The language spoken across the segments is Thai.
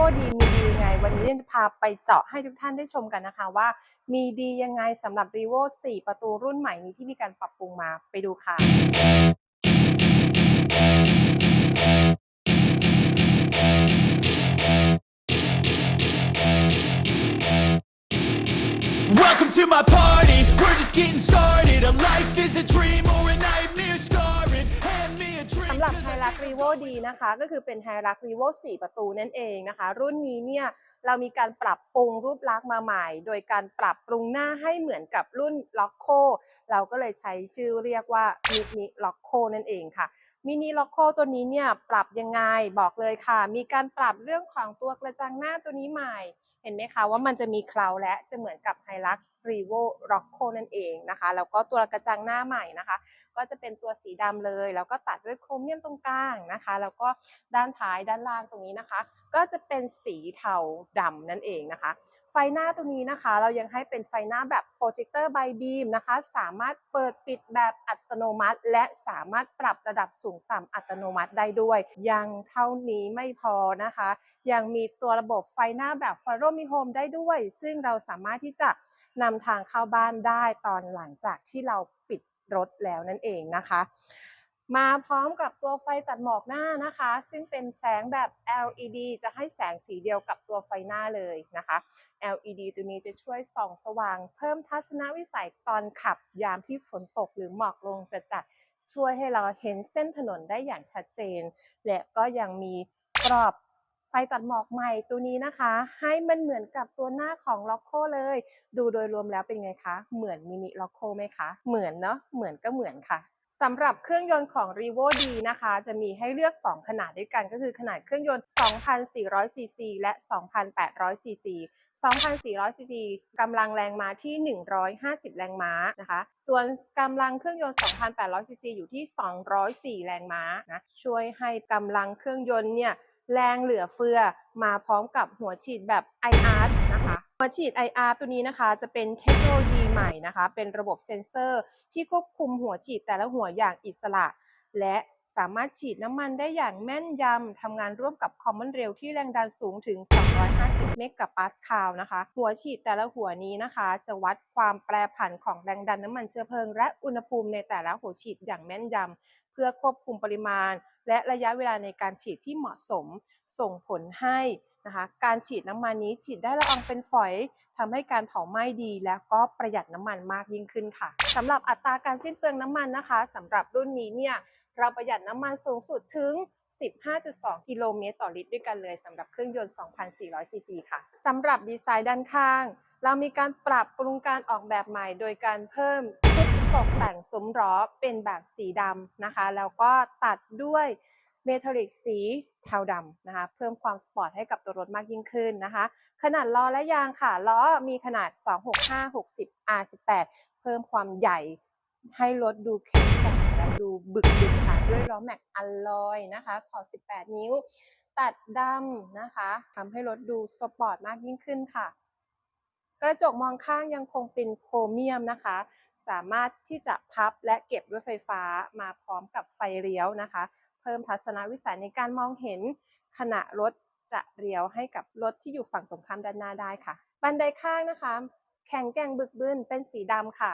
โวดีมีดียังไง วันนี้จะพาไปเจาะให้ทุกท่านได้ชมกันนะคะว่า มีดียังไงสำหรับ r ีโว4 ประตูรุ่นใหม่นี้ที่มีการปรับปรุงมาไปดูค่ะ Welcome to my party. We're just getting started. A life is a dream or an drink. สำหรับ cause ไฮรักรีโวดีนะคะ ก็คือเป็นไฮรักรีโว4ประตูนั่นเองนะคะ รุ่นนี้เนี่ยเรามีการปรับปรุงรูปลักษณ์มาใหม่ โดยการปรับปรุงหน้าให้เหมือนกับรุ่นล็อกโคเราก็เลยใช้ชื่อเรียกว่ามินิล็อกโคนั่นเองค่ะมินิล็อกโคตัวนี้เนี่ยปรับยังไงบอกเลยค่ะ มีการปรับเรื่องของตัวกระจังหน้าตัวนี้ใหม่ เห็นไหมคะว่ามันจะมีเคราและจะเหมือนกับไฮรักรีโวร็อกโคนั่นเองนะคะ แล้วก็ตัวกระจังหน้าใหม่นะคะ ก็จะเป็นตัวสีดำเลย แล้วก็ตัดด้วยโครเมียมตรงกลางนะคะ แล้วก็ด้านท้ายด้านล่างตรงนี้นะคะ ก็จะเป็นสีเทาดำนั่นเองนะคะ ไฟหน้าตัวนี้นะคะ เรายังให้เป็นไฟหน้าแบบโปรเจคเตอร์ไบบีมนะคะ สามารถเปิดปิดแบบอัตโนมัติ และสามารถปรับระดับสูงต่ำอัตโนมัติได้ด้วย ยังเท่านี้ไม่พอนะคะ ยังมีตัวระบบไฟหน้าแบบ f a r o m i Home ได้ด้วย ซึ่งเราสามารถที่จะนำทางเข้าบ้านได้ตอนหลังจากที่เราปิดรถแล้วนั่นเองนะคะ มาพร้อมกับตัวไฟตัดหมอกหน้านะคะ ซึ่งเป็นแสงแบบ LED จะให้แสงสีเดียวกับตัวไฟหน้าเลยนะคะ LED ตัวนี้จะช่วยส่องสว่าง เพิ่มทัศนวิสัยตอนขับยามที่ฝนตกหรือหมอกลงจะจัดช่วยให้เราเห็นเส้นถนนได้อย่างชัดเจน และก็ยังมีกรอบ ไฟตัดหมอกใหม่ตัวนี้นะคะ ให้มันเหมือนกับตัวหน้าของล็อกโคเลย ดูโดยรวมแล้วเป็นไงคะ เหมือนมินิล็อกโคไหมคะ เหมือนเนาะเหมือนก็เหมือนค่ะสำหรับเครื่องยนต์ของ r e v o D นะคะ จะมีให้เลือก 2 ขนาดด้วยกันก็คือขนาดเครื่องยนต์ 2,400 ซีซี และ 2,800 ซีซี 2,400 ซีซีกำลังแรงม้าที่ 150 แรงม้านะคะ ส่วนกำลังเครื่องยนต์ 2,800 ซีซีอยู่ที่ 204 แรงม้านะ ช่วยให้กำลังเครื่องยนต์เนี่ย แรงเหลือเฟือ มาพร้อมกับหัวฉีดแบบ IR นะคะหัวฉีด IR ตัวนี้นะคะจะเป็นเทคโนโลยีใหม่นะคะ เป็นระบบเซ็นเซอร์ที่ควบคุมหัวฉีดแต่ละหัวอย่างอิสระ และสามารถฉีดน้ำมันได้อย่างแม่นยำ ทำงานร่วมกับคอมมอนเรลที่แรงดันสูงถึง 250 เมกะปาสคาลนะคะ หัวฉีดแต่ละหัวนี้นะคะ จะวัดความแปรผันของแรงดันน้ำมันเชื้อเพลิง และอุณหภูมิในแต่ละหัวฉีดอย่างแม่นยำ เพื่อควบคุมปริมาณ และระยะเวลาในการฉีดที่เหมาะสมส่งผลให้นะคะการฉีดน้ำมันนี้ฉีดได้ละอองเป็นฝอยทำให้การเผาไหม้ดีและก็ประหยัดน้ำมันมากยิ่งขึ้นค่ะสำหรับอัตราการสิ้นเปลืองน้ำมันนะคะสำหรับรุ่นนี้เนี่ยเราประหยัดน้ำมันสูงสุดถึง 15.2 กิโลเมตรต่อลิตรด้วยกันเลยสำหรับเครื่องยนต์ 2,400 ซีซีค่ะสำหรับดีไซน์ด้านข้าง เรามีการปรับปรุงการออกแบบใหม่ โดยการเพิ่มชุดตกแต่งซุ้มล้อเป็นแบบสีดำนะคะ แล้วก็ตัดด้วยเมทัลลิกสีเทาดำนะคะ เพิ่มความสปอร์ตให้กับตัวรถมากยิ่งขึ้นนะคะ ขนาดล้อและยางค่ะ ล้อมีขนาด 265 60 R18 เพิ่มความใหญ่ให้รถดูแข็งแกร่ง ดูบึกบึนค่ะ ด้วยล้อแม็กอัลลอยนะคะ ขอบ 18 นิ้ว ตัดดำนะคะทำให้รถดูสปอร์ตมากยิ่งขึ้นค่ะ กระจกมองข้างยังคงเป็นโครเมียมนะคะ สามารถที่จะพับและเก็บด้วยไฟฟ้ามาพร้อมกับไฟเลี้ยวนะคะ เพิ่มทัศนวิสัยในการมองเห็นขณะรถจะเลี้ยวให้กับรถที่อยู่ฝั่งตรงข้ามด้านหน้าได้ค่ะ บันไดข้างนะคะ แข็งแกร่งบึกบึนเป็นสีดำค่ะ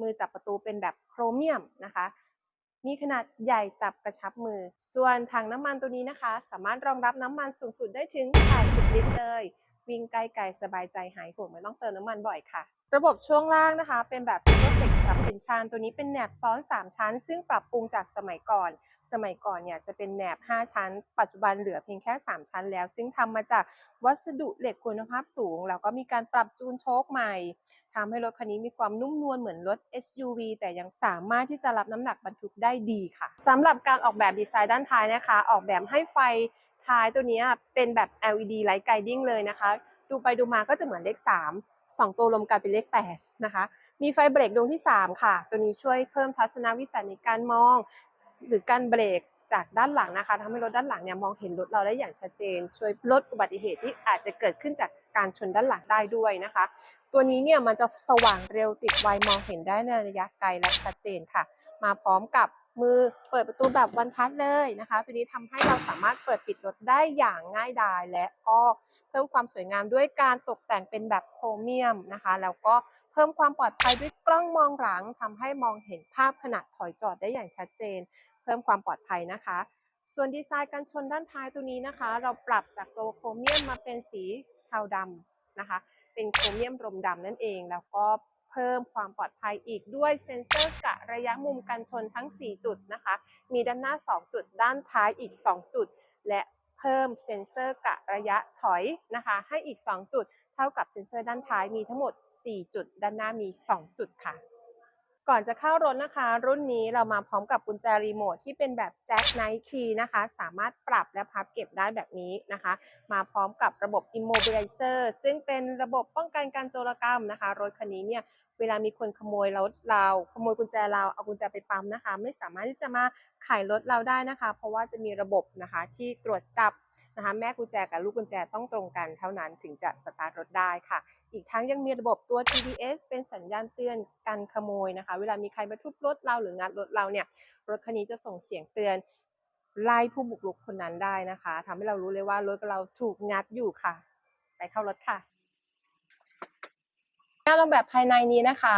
มือจับประตูเป็นแบบโครเมียมนะคะ มีขนาดใหญ่จับกระชับมือ ส่วนถังน้ำมันตัวนี้นะคะ สามารถรองรับน้ำมันสูงสุดได้ถึง 80 ลิตรเลย วิ่งไกลๆสบายใจหายห่วงไม่ต้องเติมน้ำมันบ่อยค่ะ ระบบช่วงล่างนะคะ เป็นแบบ Super Flex Suspension ตัวนี้เป็นแหนบซ้อน 3 ชั้น ซึ่งปรับปรุงจากสมัยก่อน สมัยก่อนเนี่ยจะเป็นแหนบ 5 ชั้น ปัจจุบันเหลือเพียงแค่ 3 ชั้นแล้ว ซึ่งทำมาจากวัสดุเหล็กคุณภาพสูง แล้วก็มีการปรับจูนโชคใหม่ทำให้รถคันนี้มีความนุ่มนวลเหมือนรถ SUV แต่ยังสามารถที่จะรับน้ำหนักบรรทุกได้ดีค่ะสำหรับการออกแบบดีไซน์ด้านท้ายนะคะ ออกแบบให้ไฟท้ายตัวนี้เป็นแบบ LED Light Guiding เลยนะคะ ดูไปดูมาก็จะเหมือนเลข3 2 ตัวรวมกันเป็นเลข 8 นะคะ มีไฟเบรกดวงที่ 3 ค่ะ ตัวนี้ช่วยเพิ่มทัศนวิสัยในการมอง หรือการเบรกจากด้านหลังนะคะทำให้รถด้านหลังเนี่ยมองเห็นรถเราได้อย่างชัดเจน ช่วยลดอุบัติเหตุที่อาจจะเกิดขึ้นจากการชนด้านหลังได้ด้วยนะคะ ตัวนี้เนี่ยมันจะสว่างเร็วติดไวมองเห็นได้ในระยะไกลและชัดเจนค่ะ มาพร้อมกับ มือเปิดประตูแบบวันทัชเลยนะคะ ตัวนี้ทำให้เราสามารถเปิดปิดรถได้อย่างง่ายดาย และก็เพิ่มความสวยงามด้วยการตกแต่งเป็นแบบโครเมียมนะคะ แล้วก็เพิ่มความปลอดภัยด้วยกล้องมองหลังทำให้มองเห็นภาพขณะถอยจอดได้อย่างชัดเจน เพิ่มความปลอดภัยนะคะ ส่วนดีไซน์การชนด้านท้ายตัวนี้นะคะ เราปรับจากตัวโครเมียมมาเป็นสีเทาดำนะคะ เป็นโครเมียมรมดำนั่นเอง แล้วก็ พิ่มความปลอดภัยอีกด้วยเซ็นเซอร์กะระยะมุมกันชนทั้ง 4 จุดนะคะ มีด้านหน้า 2 จุด ด้านท้ายอีก 2 จุด และเพิ่มเซ็นเซอร์กะระยะถอยนะคะ ให้อีก 2 จุด เท่ากับเซ็นเซอร์ด้านท้ายมีทั้งหมด 4 จุด ด้านหน้ามี 2 จุดค่ะ ก่อนจะเข้ารถนะคะ รุ่นนี้เรามาพร้อมกับกุญแจรีโมทที่เป็นแบบแจ็คไนท์คีย์นะคะ สามารถปรับและพับเก็บได้แบบนี้นะคะ มาพร้อมกับระบบ Immobilizer ซึ่งเป็นระบบป้องกันการโจรกรรมนะคะ รถคันนี้เนี่ยเวลามีคนขโมยรถเรา ขโมยกุญแจเราเอากุญแจไปปั๊มนะคะ ไม่สามารถที่จะมาไขรถเราได้นะคะ เพราะว่าจะมีระบบนะคะที่ตรวจจับ นะคะแม่กุญแจกับลูกกุญแจต้องตรงกันเท่านั้นถึงจะสตาร์ทรถได้ค่ะ อีกทั้งยังมีระบบตัว TBS เป็นสัญญาณเตือนกันขโมยนะคะ เวลามีใครมาทุบรถเราหรืองัดรถเราเนี่ยรถคันนี้จะส่งเสียงเตือนไล่ผู้บุกรุกคนนั้นได้นะคะทำให้เรารู้เลยว่ารถเราถูกงัดอยู่ค่ะ ไปเข้ารถค่ะการออกแบบภายในนี้นะคะ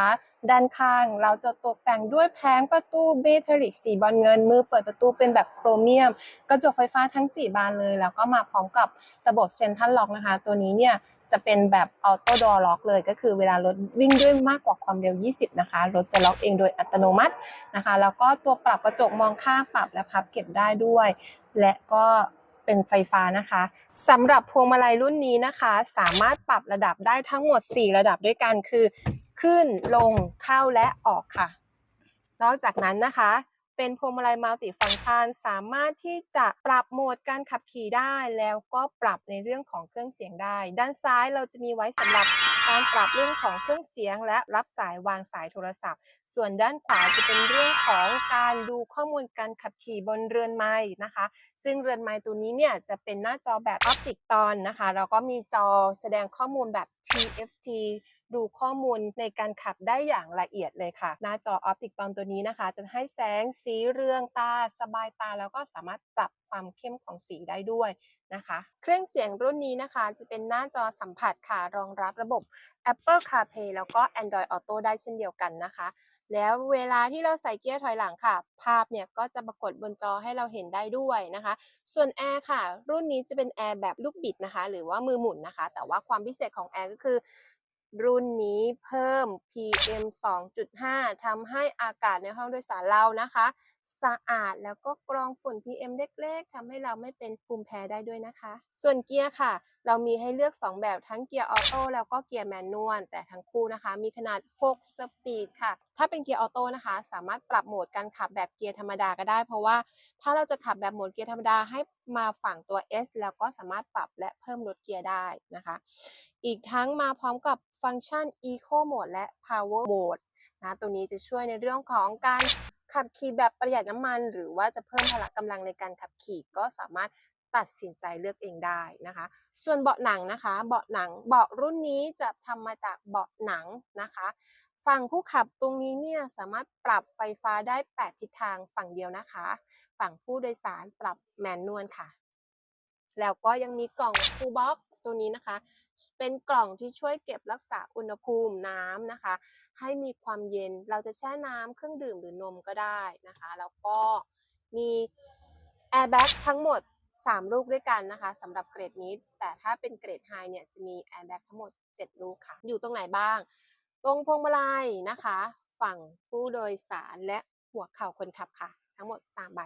ด้านข้างเราจะตกแต่งด้วยแผงประตูเบทริกสีบอลเงิน มือเปิดประตูเป็นแบบโครเมียม กระจกไฟฟ้าทั้ง 4 บานเลย แล้วก็มาพร้อมกับระบบเซนทัลล็อกนะคะ ตัวนี้เนี่ยจะเป็นแบบออโต้ดอล็อกเลยก็คือเวลารถวิ่งด้วยมากกว่าความเร็ว 20 นะคะ รถจะล็อกเองโดยอัตโนมัตินะคะ แล้วก็ตัวปรับกระจกมองข้างปรับและพับเก็บได้ด้วย และก็เป็นไฟฟ้านะคะสำหรับพวงมาลัยรุ่นนี้นะคะ สามารถปรับระดับได้ทั้งหมด 4 ระดับด้วยกันคือ ขึ้นลงเข้าและออกค่ะ นอกจากนั้นนะคะ เป็นพวงมาลัยมัลติฟัง c t ชันสามารถที่จะปรับโหมดการขับขี่ได้ แล้วก็ปรับในเรื่องของเครื่องเสียงได้ ด้านซ้ายเราจะมีไว้สำหรับการปรับเรื่องของเครื่องเสียงและรับสายวางสายโทรศัพท์ ส่วนด้านขวาจะเป็นเรื่องของการดูข้อมูลการขับขี่บนเรือนไม้นะคะ ซึ่งเรือนไม้ตัวนี้เนี่ยจะเป็นหน้าจอแบบออปติกตอนนะคะ แล้วก็มีจอแสดงข้อมูลแบบ TFT ดูข้อมูลในการขับได้อย่างละเอียดเลยค่ะ หน้าจอออปติกตอนตัวนี้นะคะ จะให้แสงสีเรืองตา สบายตาแล้วก็สามารถปรับความเข้มของสีได้ด้วยนะคะ เครื่องเสียงรุ่นนี้นะคะ จะเป็นหน้าจอสัมผัสค่ะรองรับระบบ Apple CarPlay แล้วก็ Android Auto ได้เช่นเดียวกันนะคะ แล้วเวลาที่เราใส่เกียร์ถอยหลังค่ะ ภาพเนี่ยก็จะปรากฏบนจอให้เราเห็นได้ด้วยนะคะ ส่วนแอร์ค่ะ รุ่นนี้จะเป็นแอร์แบบลูกบิดนะคะ หรือว่ามือหมุนนะคะ แต่ว่าความพิเศษของแอร์ก็คือ รุ่นนี้เพิ่ม PM 2.5ทำให้อากาศในห้องโดยสารเรานะคะ สะอาดแล้วก็กรองฝุ่น PM เล็ก ๆทำให้เราไม่เป็นภูมิแพ้ได้ด้วยนะคะ ส่วนเกียร์ค่ะ เรามีให้เลือก 2 แบบทั้งเกียร์ออโต้แล้วก็เกียร์แมนนวลแต่ทั้งคู่นะคะ มีขนาด 6 สปีดค่ะ ถ้าเป็นเกียร์ออโต้นะคะ สามารถปรับโหมดการขับแบบเกียร์ธรรมดาก็ได้ เพราะว่าถ้าเราจะขับแบบโหมดเกียร์ธรรมดาให้มาฝั่งตัว S แล้วก็สามารถปรับและเพิ่มลดเกียร์ได้นะคะ อีกทั้งมาพร้อมกับฟังก์ชัน Eco Mode และ Power Mode นะตัวนี้จะช่วยในเรื่องของการขับขี่แบบประหยัดน้ำมัน หรือว่าจะเพิ่มพละกำลังในการขับขี่ก็สามารถ ตัดสินใจเลือกเองได้นะคะ ส่วนเบาะหนังนะคะ เบาะหนังเบาะรุ่นนี้จะทำมาจากเบาะหนังนะคะ ฝั่งผู้ขับตรงนี้เนี่ยสามารถปรับไฟฟ้าได้ 8 ทิศทางฝั่งเดียวนะคะ ฝั่งผู้โดยสารปรับแมนนวลค่ะ แล้วก็ยังมีกล่องคูบ็อกตัวนี้นะคะ เป็นกล่องที่ช่วยเก็บรักษาอุณหภูมิน้ำนะคะ ให้มีความเย็นเราจะแช่น้ำเครื่องดื่มหรือนมก็ได้นะคะ แล้วก็มีแอร์แบ็กทั้งหมด 3 ลูกด้วยกันนะคะสำหรับเกรดนี้แต่ถ้าเป็นเกรดไฮเนี่ยจะมีแอร์แบ็กทั้งหมด 7 ลูกค่ะ อยู่ตรงไหนบ้าง ตรงพวงมาลัยนะคะ ฝั่งผู้โดยสารและหัวเข่าคนขับค่ะ ทั้งหมด 3 ใบ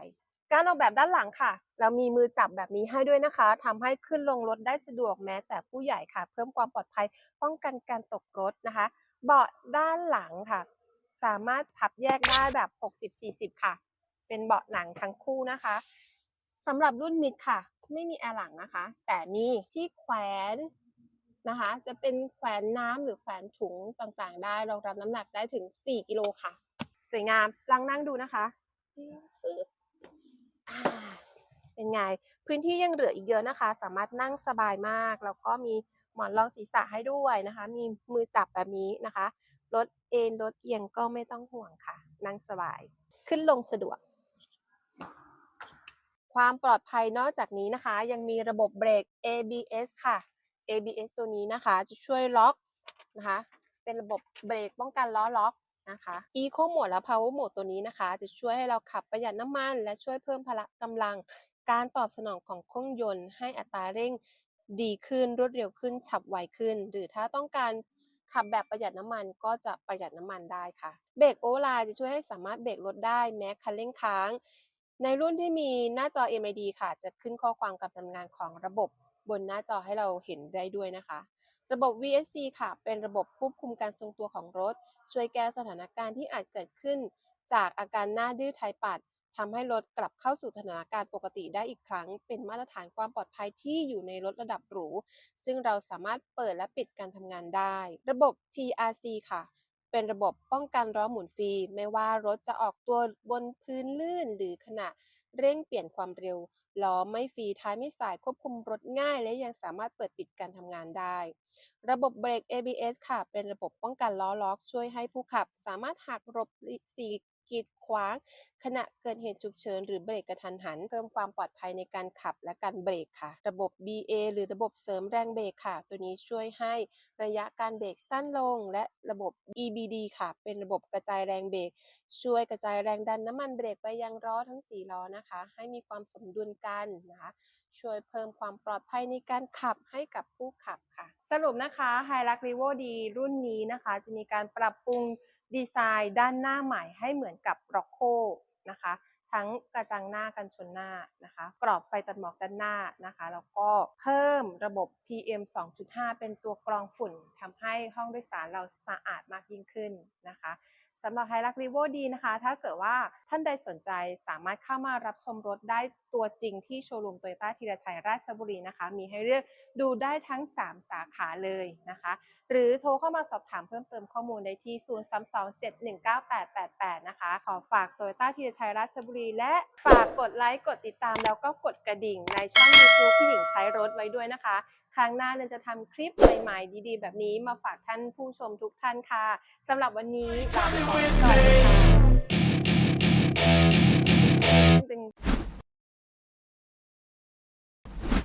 การออกแบบด้านหลังค่ะ เรามีมือจับแบบนี้ให้ด้วยนะคะทำให้ขึ้นลงรถได้สะดวกแม้แต่ผู้ใหญ่ค่ะ เพิ่มความปลอดภัยป้องกันการตกรถนะคะ เบาะด้านหลังค่ะ สามารถพับแยกได้แบบ 60-40 ค่ะ เป็นเบาะหนังทั้งคู่นะคะ สำหรับรุ่นมิดค่ะ ไม่มีแอร์หลังนะคะ แต่มีที่แขวนนะคะ จะเป็นแขวนน้ำหรือแขวนถุงต่างๆ ได้รองรับน้ำหนักได้ถึง 4 กิโลค่ะ สวยงามลองนั่งดูนะคะเป็นไง พื้นที่ยังเหลืออีกเยอะนะคะ สามารถนั่งสบายมาก แล้วก็มีหมอนรองศีรษะให้ด้วยนะคะ มีมือจับแบบนี้นะคะ รถเอนรถเอียงก็ไม่ต้องห่วงค่ะ นั่งสบาย ขึ้นลงสะดวก ความปลอดภัยนอกจากนี้นะคะ ยังมีระบบเบรก ABS ค่ะ ABS ตัวนี้นะคะจะช่วยล็อกนะคะ เป็นระบบเบรกป้องกันล้อล็อกนะคะ Eco Mode และ Power Mode ตัวนี้นะคะ จะช่วยให้เราขับประหยัดน้ำมัน และช่วยเพิ่มพละกำลังการตอบสนองของเครื่องยนต์ ให้อัตราเร่งดีขึ้นรวดเร็วขึ้นฉับไวขึ้น หรือถ้าต้องการขับแบบประหยัดน้ำมันก็จะประหยัดน้ำมันได้ค่ะ เบรกโอไลน์จะช่วยให้สามารถเบรกรถได้แม้คันเร่งค้าง ในรุ่นที่มีหน้าจอ MID ค่ะ จะขึ้นข้อความการทำงานของระบบบนหน้าจอให้เราเห็นได้ด้วยนะคะ ระบบ VSC ค่ะ เป็นระบบควบคุมการทรงตัวของรถ ช่วยแก้สถานการณ์ที่อาจเกิดขึ้น จากอาการหน้าดื้อท้ายปัดทำให้รถกลับเข้าสู่สถานการณ์ปกติได้อีกครั้ง เป็นมาตรฐานความปลอดภัยที่อยู่ในรถระดับหรู ซึ่งเราสามารถเปิดและปิดการทำงานได้ ระบบ TRC ค่ะ เป็นระบบป้องกันล้อหมุนฟรี ไม่ว่ารถจะออกตัวบนพื้นลื่น หรือขณะเร่งเปลี่ยนความเร็วล้อไม่ฟรีท้ายไม่สายควบคุมรถง่าย และยังสามารถเปิดปิดการทำงานได้ ระบบเบรก ABS ค่ะ เป็นระบบป้องกันล้อล็อก ช่วยให้ผู้ขับ สามารถหักหลบสี กีดขวาง ขณะเกิดเหตุฉุกเฉินหรือเบรกกระทันหัน เพิ่มความปลอดภัยในการขับและการเบรกค่ะ ระบบ BA หรือระบบเสริมแรงเบรกค่ะ ตัวนี้ช่วยให้ระยะการเบรกสั้นลง และระบบ EBD ค่ะ เป็นระบบกระจายแรงเบรกช่วยกระจายแรงดันน้ำมันเบรกไปยังล้อทั้ง4ล้อนะคะ ให้มีความสมดุลกันนะคะช่วยเพิ่มความปลอดภัยในการขับให้กับผู้ขับค่ะ สรุปนะคะ h i l u x r e v o D รุ่นนี้นะคะ จะมีการปรับปรุง ดีไซน์ด้านหน้าใหม่ให้เหมือนกับร็อกโคนะคะ ทั้งกระจังหน้ากันชนหน้านะคะ กรอบไฟตัดหมอกด้านหน้านะคะ แล้วก็เพิ่มระบบ PM 2.5 เป็นตัวกรองฝุ่นทำให้ห้องโดยสารเราสะอาดมากยิ่งขึ้นนะคะ สำหรับ h i l u x r e v o D นะคะ ถ้าเกิดว่าท่านใดสนใจสามารถเข้ามารับชมรถได้ตัวจริงที่โชว์รูมโตโยต้าธีรชัยราชบุรีนะคะ มีให้เลือกดูได้ทั้ง 3 สาขาเลยนะคะ หรือโทรเข้ามาสอบถามเพิ่มเติมข้อมูลได้ที่ 032719888 นะคะ ขอฝากโตโยต้าธีรชัยราชบุรี และฝากกดไลค์กดติดตามแล้วก็กดกระดิ่งในช่อง YouTube ผู้หญิงใช้รถไว้ด้วยนะคะ ครั้งหน้านันจะทำคลิปใหม่ๆ ดีๆ แบบนี้มาฝากท่านผู้ชมทุกท่านค่ะสำหรับวันนี้ลาไปก่อนค่ะ